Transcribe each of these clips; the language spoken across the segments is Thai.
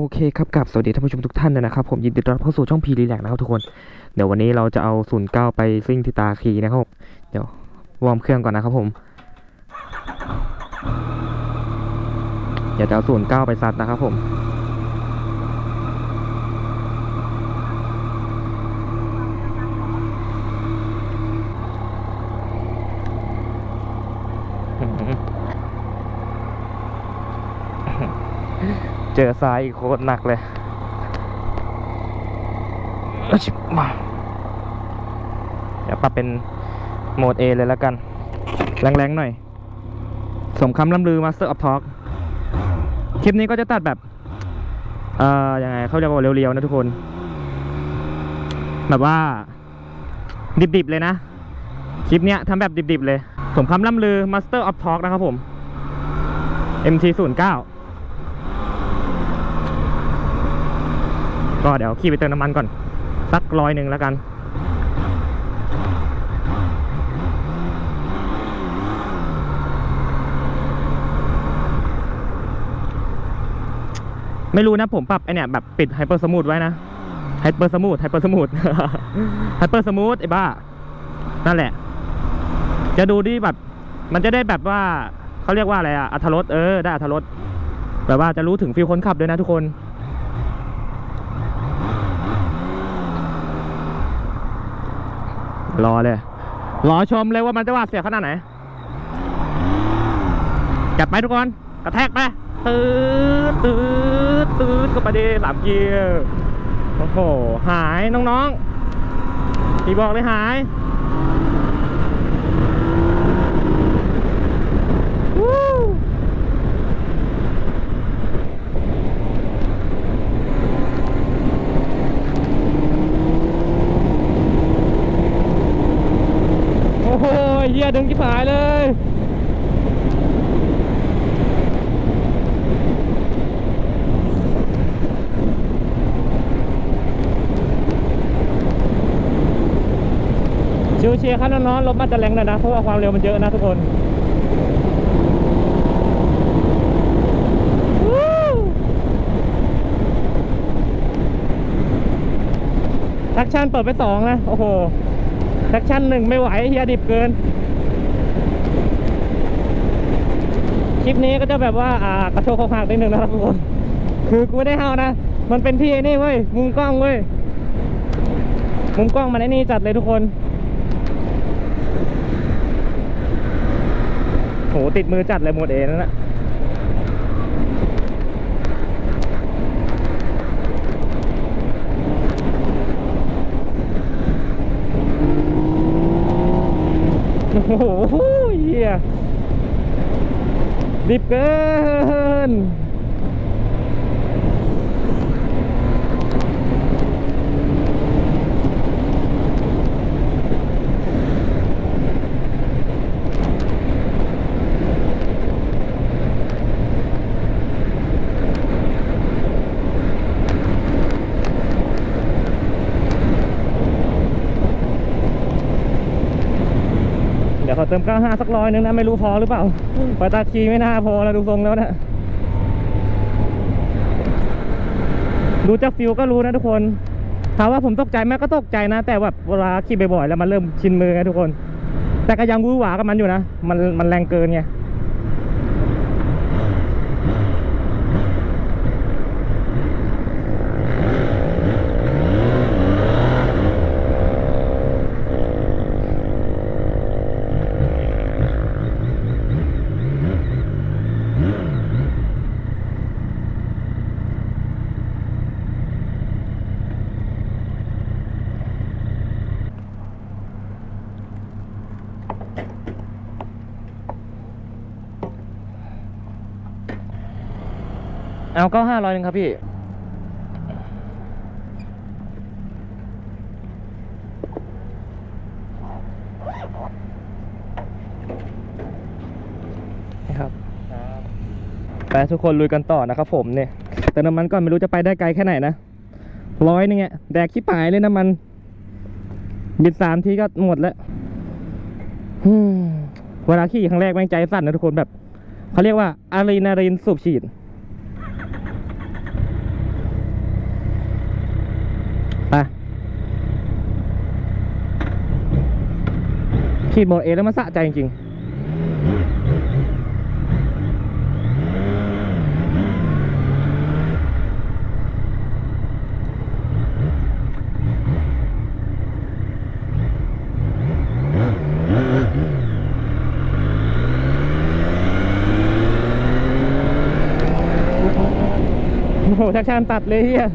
โอเคครับกับสวัสดีท่านผู้ชมทุกท่านนะครับ ผมยินดีต้อนรับเข้าสู่ช่องพีรีแลกนะครับทุกคน เดี๋ยววันนี้เราจะเอา09ไปซิ่งที่ตาคีนะครับเดี๋ยววอร์มเครื่องก่อนนะครับผมเดี๋ยวจะเอา09ไปซัดนะครับผม เจอซ้ายอีกโคตรหนักเลยชิบมาเดี๋ยวปรับเป็นโหมด A เลยแล้วกัน แรงๆหน่อย สมคำล่ำลือ Master of Talk คลิปนี้ก็จะตัดแบบ เอ่อยังไงเขาเรียกว่าเร็วๆนะทุกคน แบบว่า ดิบๆเลยนะ คลิปเนี้ยทำแบบดิบๆเลย สมคำล่ำลือ Master of Talk นะครับผม MT09 ก็เดี๋ยวขี่ไปเติมน้ำมันก่อน สักร้อยหนึ่งแล้วกัน ไม่รู้นะผมปรับไอเนี่ยแบบปิดไฮเปอร์สมูทไว้นะไฮเปอร์สมูทไฮเปอร์สมูทไฮเปอร์สมูทไอ้บ้า นั่นแหละ จะดูดีแบบ มันจะได้แบบว่าเขาเรียกว่าอะไรอะอัธรสเออได้อัธรสแบบว่าจะรู้ถึงฟีลคนขับด้วยนะทุกคน รอเลย รอชมเลยว่ามันจะว่าดเสียขนาดไหน จัดไปทุกคน กระแทกไปตืดตืดตืดก็ไปดีสามเกียร์ โอ้โห หายน้องๆพี่บอกเลยหายวู้โอ้โหเหี้ยดึงจิบหายเลยชิวเชียร์ครับน้องๆรถมันจะแรงหน่อยนะเพราะว่าความเร็วมันเยอะนะทุกคนทักชั่นเปิดไปสองนะ โอ้โหทักชั่นหนึ่งไม่ไหวเฮียดิบเกิน ค ลิปนี้ก็จะแบบว่าอ่ากระโชกหักนิดนึงนะครับทุกคนคือกูไม่ได้เฮานะ มันเป็นที่ไอ้นี่เว้ยมุมกล้องเว้ยมุมกล้องมันไอ้นี่จัดเลยทุกคนโหติดมือจัดเลยหมดเอนั่นแหละโอ้โหเหี้ย รีบเกิน เดี๋ยวขอเติม 95 สักร้อยนึงนะ ไม่รู้พอหรือเปล่าปตาคีไม่น่าพอแล้วดูทรงแล้วนะดูจากฟิวก็รู้นะทุกคนถามว่าผมตกใจไหมก็ตกใจนะ แต่แบบเวลาขี่บ่อยๆแล้วมันเริ่มชินมือไงทุกคน แต่ก็ยังวู้หวากับมันอยู่นะ มันมันแรงเกินไง เอาเก็ห้าร้อยหนึ่งครับพี่นี่ครับไปทุกคนลุยกันต่อนะครับผมเนี่ยแต่น้ำมันก่อนไม่รู้จะไปได้ไกลแค่ไหนนะร้อยนึงเนี่ยแดกขี้ปายเลยน้ำมัน บิดสามทีก็หมดแล้วเวลาขี่ครั้งแรกแม่งใจสั่นนะทุกคนแบบเขาเรียกว่าอะดรีนาลีนสูบฉีด ขีดโหมดเอแล้วมันสะใจจริงโอ้โหชักชานตัดเลยเฮีย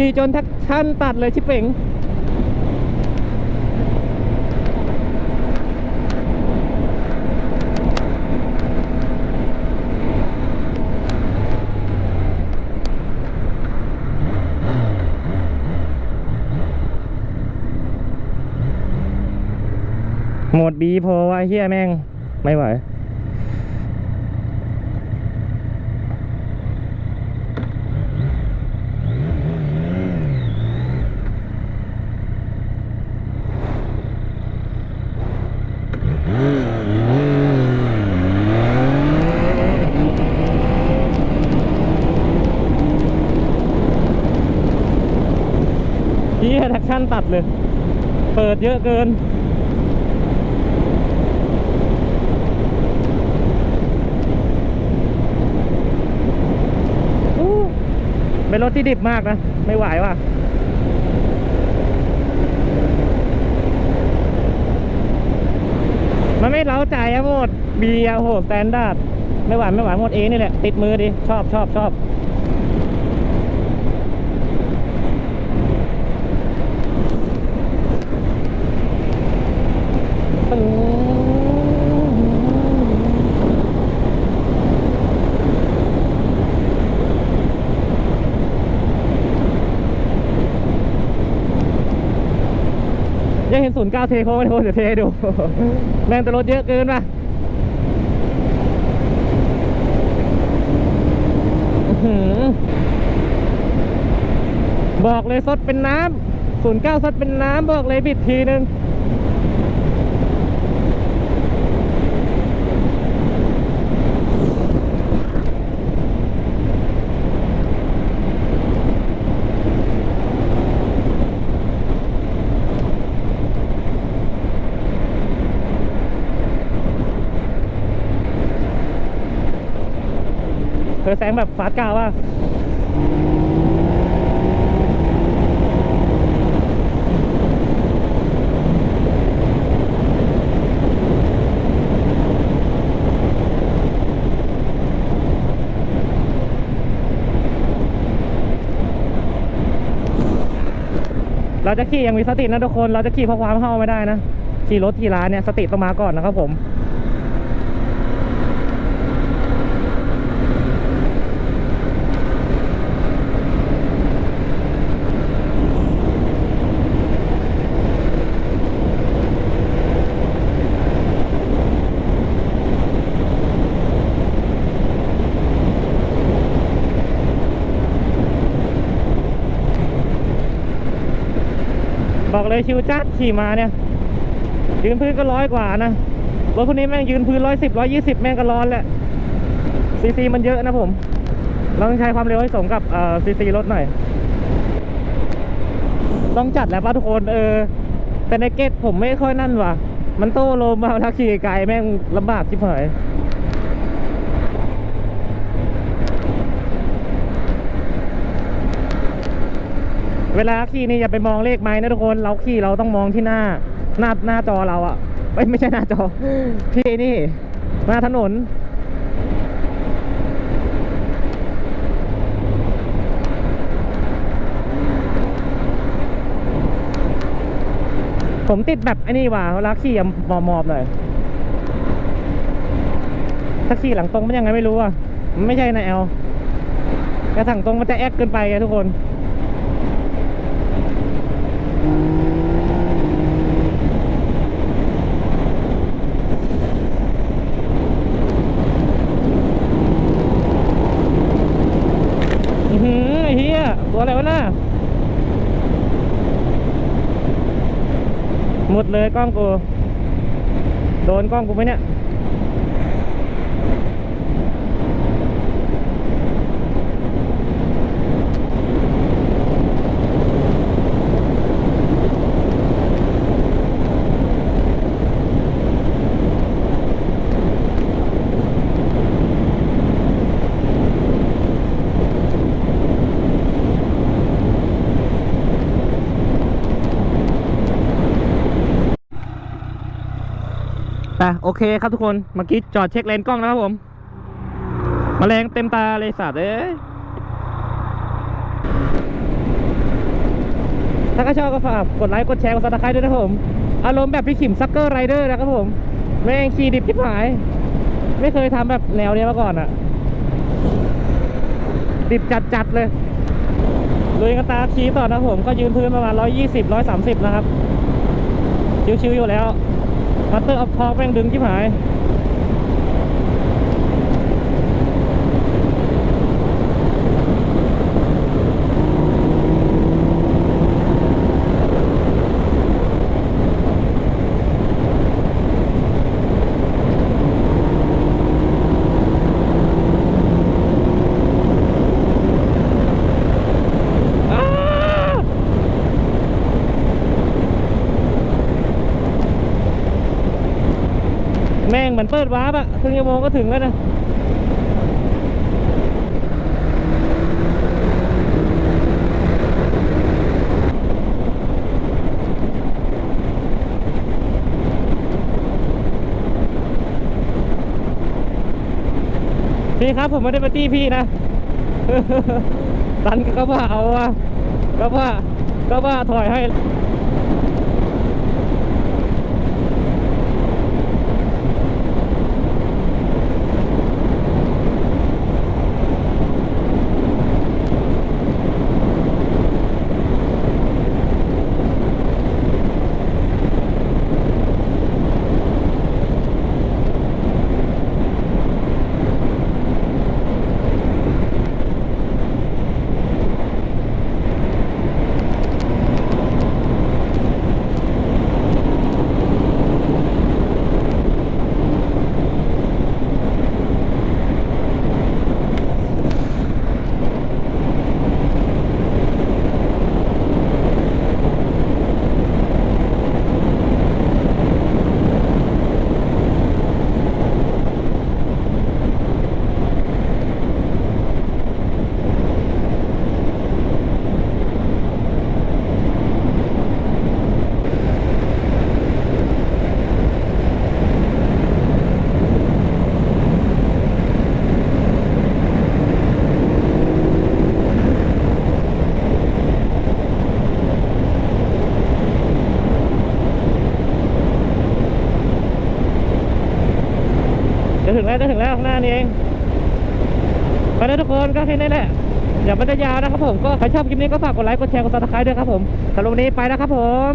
จีจนแทักชันตัดเลยชิปเป่งหมดบีพอวะเฮียแม่ง ไม่ไหว ยแท็กชั่นตัดเลย เปิดเยอะเกินอู้เป็นรถที่ดิบมากนะ ไม่ไหวว่ะมันไม่เล้าใจอะโหมดบีอะโหสแตนดาร์ดไม่ไหวไม่ไหวโหมดเอนี่แหละ ติดมือดิ ชอบชอบชอบปึ้งอ ยังเห็นศูนย์เก้าเทโค้งไม่โค้งเดี๋ยวเทให้ดูแม่งแต่รถเยอะเกินป่ะบอกเลยซดเป็นน้ำศูนย์เก้าซดเป็นน้ำบอกเลยบิดทีนึง แซงแบบฟาสต์กาว่าเราจะขี่อย่างมีสตินะทุกคน เราจะขี่เพราะความเข้าไม่ได้นะ ขี่รถขี่ร้านเนี่ยสติต้องมาก่อนนะครับผม บอกเลยชิวจัดขี่มาเนี่ย ยืนพื้นก็ร้อยกว่านะรถพวกนี้แม่งยืนพื้นร้อยสิบร้อยยี่สิบแม่งก็ร้อนแหละซีซีมันเยอะนะผม เราต้องใช้ความเร็วให้สมกับเอ่อซีซีรถหน่อย ต้องจัดแล้วป่ะทุกคนเออ แต่ในเกตผมไม่ค่อยนั่นว่ะ มันโต้ลมมาถ้าขี่ไกลแม่งลำบากชิบหาย เวลาขี่นี่อย่าไปมองเลขไม้นะทุกคนเราขี่เราต้องมองที่หน้าหน้าหน้าจอเราอะไม่ไม่ใช่หน้าจอที่นี่หน้าถนน ผมติดแบบไอ้นี่ว่ะเวลาขี่อะหมอมอบหน่อยถ้าขี่หลังตรงมันยังไงไม่รู้อะมันไม่ใช่นะแอลแต่สั่งตรงมันจะแอดเกินไปไงทุกคน อือหือไอ้เฮียตัวอะไรวะน่ะหมด เลยกล้องกู โดนกล้องกูไหมเนี่ย ไปโอเคครับทุกคน เมื่อกี้จอดเช็คเลนส์กล้องแล้วครับผมมแมลงเต็มตาเลยสัตว์เอ้ยถ้าก็ชอบก็ฝากกดไลค์ กดแชร์ กดซับสไครต์ด้วยนะครับผม อารมณ์แบบพี่ขิมซักเกอร์ไรเดอร์นะครับผม แม่งขี่ดิบที่หาย ไม่เคยทำแบบแนวเนี้ยมาก่อนอะดิบจัดๆเลยลุยกันตาขี่ต่อนะครับผม ก็ยืนพื้นประมาณ 120 130 นะครับ ชิวๆอยู่แล้ว มัตเตอร์ออฟทอกแม่งดึงชิบหาย อ้าแมือนเปิดวาร์ปอะครึ่งชั่วโมงก็ถึงแล้วนะพี่ครับผมไม่ได้มาตี้พี่นะตันก็ว่าเอาอะก็ว่าก็ว่าถอยให้ จะถึงแล้วจะถึงแล้วข้างหน้านี่เองไปแล้วทุ กคนก็แค่นี้แหละอย่ามันจะยาวนะครับผมก็ใครชอบคลิปนี้ก็ฝากกดไลค์กดแชร์กดซับสไครต์ด้วยครับผมสำหรับวันนี้ไปแล้วครับผม